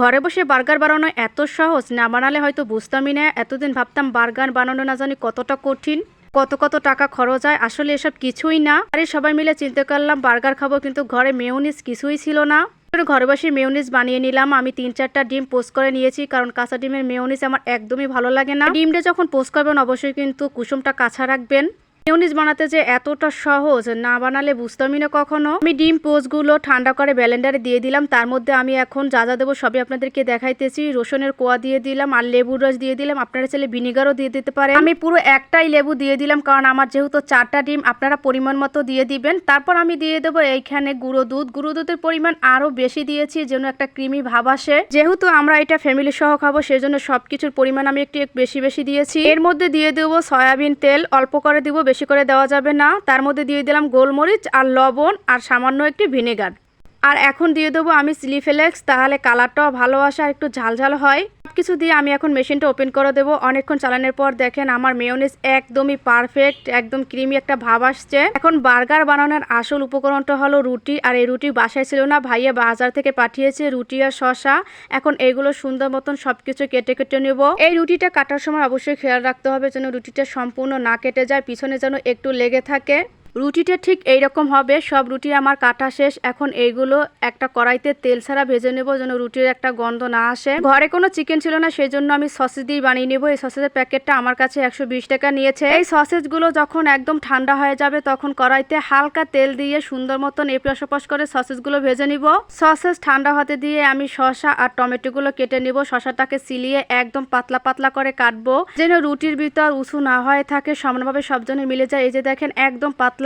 ঘরে বসে বার্গার বানানো এত সহজ, না বানালে হয়তো বুঝতামই না। এতদিন ভাবতাম বার্গার বানানো না জানি কতটা কঠিন, কত কত টাকা খরচ হয়, আসলে এসব কিছুই না। আরে সবাই মিলে চিন্তা করলাম, বার্গার খাব কিন্তু ঘরে মেয়নিস কিছুই ছিল না। ঘরে বসে মেয়নিস বানিয়ে নিলাম। আমি তিন চারটা ডিম পোস্ট করে নিয়েছি, কারণ কাঁচা ডিমের মেয়নিস আমার একদমই ভালো লাগে না। ডিমটা যখন পোস্ট করবেন, অবশ্যই কিন্তু কুসুমটা কাঁচা রাখবেন। মেয়নিজ বানাতে যে এতটা সহজ, না বানালে বুঝতামই না কখনো। আমি ডিম পোস্টগুলো ঠান্ডা করে ব্যালেন্ডারে দিয়ে দিলাম, তার মধ্যে আমি এখন যা যা দেবো সবই আপনাদেরকে দেখাইতেছি। রসুনের কোয়া দিয়ে দিলাম আর লেবুর রস দিয়ে দিলাম, আপনারা চাইলে ভিনিগারও দিয়ে দিতে পারেন। আমি পুরো একটাই লেবু দিয়ে দিলাম, কারণ আমার যেহেতু চারটা ডিম, আপনারা পরিমাণ মতো দিয়ে দিবেন। তারপর আমি দিয়ে দেবো এইখানে গুঁড়ো দুধ। গুঁড়ো দুধের পরিমাণ আরও বেশি দিয়েছি, যেন একটা ক্রিমি ভাব আসে। যেহেতু আমরা এটা ফ্যামিলি সহ খাব, সেজন্য সব কিছুর পরিমাণ আমি একটু বেশি বেশি দিয়েছি। এর মধ্যে দিয়ে দেবো সয়াবিন তেল, অল্প করে দিব বেশি করে দেওয়া যাবে না। তার মধ্যে দিয়ে দিলাম গোলমরিচ আর লবণ আর সামান্য একটি ভিনেগার। আর এখন দিয়ে দেবো আমি চিলি ফ্লেক্স, তাহলে কালারটাও ভালো আসে আর একটু ঝালঝাল হয়। কিছু দিয়ে আমি এখন মেশিনটা ওপেন করে দেবো। অনেকক্ষণ চালানোর পর দেখেন আমার মেয়নিস একদমই পারফেক্ট একদম ক্রিমি একটা ভাব আসছে। এখন বার্গার বানানোর আসল উপকরণটা হলো রুটি, আর এই রুটি বাসায় ছিল না, ভাইয়া বাজার থেকে পাঠিয়েছে রুটি আর শশা এখন এইগুলো সুন্দর মতন সব কিছু কেটে কেটে নেব। এই রুটিটা কাটার সময় অবশ্যই খেয়াল রাখতে হবে যেন রুটিটা সম্পূর্ণ না কেটে যায়, পিছনে যেন একটু লেগে থাকে। রুটিটা ঠিক এই রকম হবে, সব রুটি আমার কাটা শেষ, এখন এইগুলো একটা কড়াইতে তেল ছাড়া ভেজে নেব যেন রুটির একটা গন্ধ না আসে। ঘরে কোনো চিকেন ছিল না সেই জন্য আমি সসেজ দিয়ে বানিয়ে নেব। এই সসেজের প্যাকেটটা আমার কাছে একশো বিশ টাকা নিয়েছে। এই সসেজগুলো যখন একদম ঠান্ডা হয়ে যাবে, তখন কড়াইতে হালকা তেল দিয়ে সুন্দর মতন এপিয়াস ওপাশ করে সসেজগুলো ভেজে নিব। সসেজ ঠান্ডা হতে দিয়ে আমি শসা আর টমেটোগুলো কেটে নিব। শসাটাকে সিলিয়ে একদম পাতলা পাতলা করে কাটবো। যেন রুটির ভিতর উঁচু না হয়ে থাকে, সমানভাবে সব জনে মিলে যায়। এই যে দেখেন, একদম পাতলা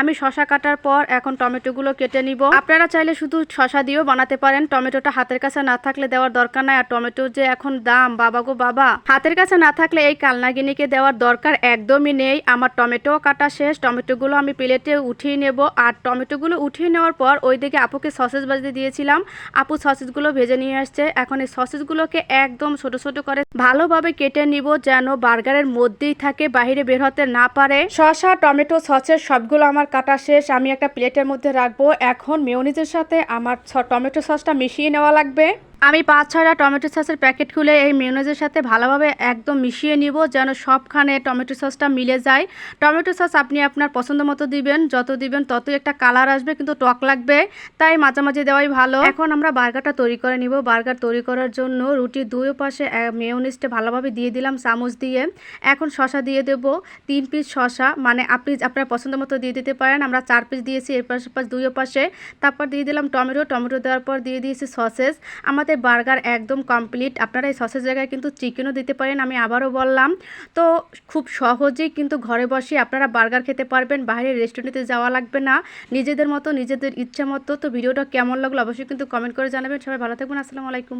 আমি শশা কাটার পর এখন টমেটোগুলো কেটে নিব। আপনারা চাইলে শুধু শশা দিয়েও বানাতে পারেন। টমেটোটা হাতের কাছে না থাকলে দেওয়ার দরকার নাই। আর টমেটোর যে এখন দাম, বাবা গো বাবা। হাতের কাছে না থাকলে এই কালনাগিনিকে দেওয়ার দরকার একদমই নেই। আমার টমেটো কাটা শেষ। টমেটোগুলো আমি প্লেটে উঠিয়ে নেব। আর টমেটোগুলো উঠিয়ে নেওয়ার পর ওইদিকে আপুকে সসেজ বাজতে দিয়েছিলাম। আপু সসেজগুলো ভেজে নিয়ে আসছে। এখন এই সসেজগুলোকে একদম ছোট ছোট করে ভালোভাবে কেটে নিব যেন বার্গারের মধ্যেই থাকে বাইরে বের হতে না পারে। শসা টমেটো সসের সবগুলো আমার কাটা শেষ, আমি একটা প্লেটের মধ্যে রাখব। এখন মেয়নিজের সাথে আমার টমেটো সসটা মিশিয়ে নেওয়া লাগবে। আমি পাঁচ ছয়টা টমেটো সসের প্যাকেট খুলে এই মেয়নিজের সাথে ভালোভাবে একদম মিশিয়ে নিব যেন সবখানে টমেটো সসটা মিলে যায়। টমেটো সস আপনি আপনার পছন্দ মতো দিবেন, যত দিবেন ততই একটা কালার আসবে, কিন্তু টক লাগবে, তাই মাঝামাঝি দেওয়াই ভালো। এখন আমরা বার্গারটা তৈরি করে নিব। বার্গার তৈরি করার জন্য রুটির দুই পাশে মেয়নিজটা ভালোভাবে দিয়ে দিলাম চামচ দিয়ে। এখন শশা দিয়ে দেব। তিন পিস শশা মানে আপনি আপনার পছন্দ মতো দিয়ে দিতে পারেন। আমরা চার পিস দিয়েছি এর পাশে পাশ দুই পাশে তারপর দিয়ে দিলাম টমেটো। টমেটো দেওয়ার পর দিয়ে দিয়েছি সসেস। আমাদের বার্গার একদম কমপ্লিট। আপনারা এই সসের জায়গায় কিন্তু চিকেনও দিতে পারেন, আমি আবারও বললাম। তো খুব সহজেই কিন্তু ঘরে বসে আপনারা বার্গার খেতে পারবেন, বাইরের রেস্টুরেন্টে যাওয়া লাগবে না। নিজেদের মতো, নিজেদের ইচ্ছা মতো। তো ভিডিওটা কেমন লাগল অবশ্যই কিন্তু কমেন্ট করে জানাবেন। সবাই ভালো থাকবেন, আসসালামু আলাইকুম।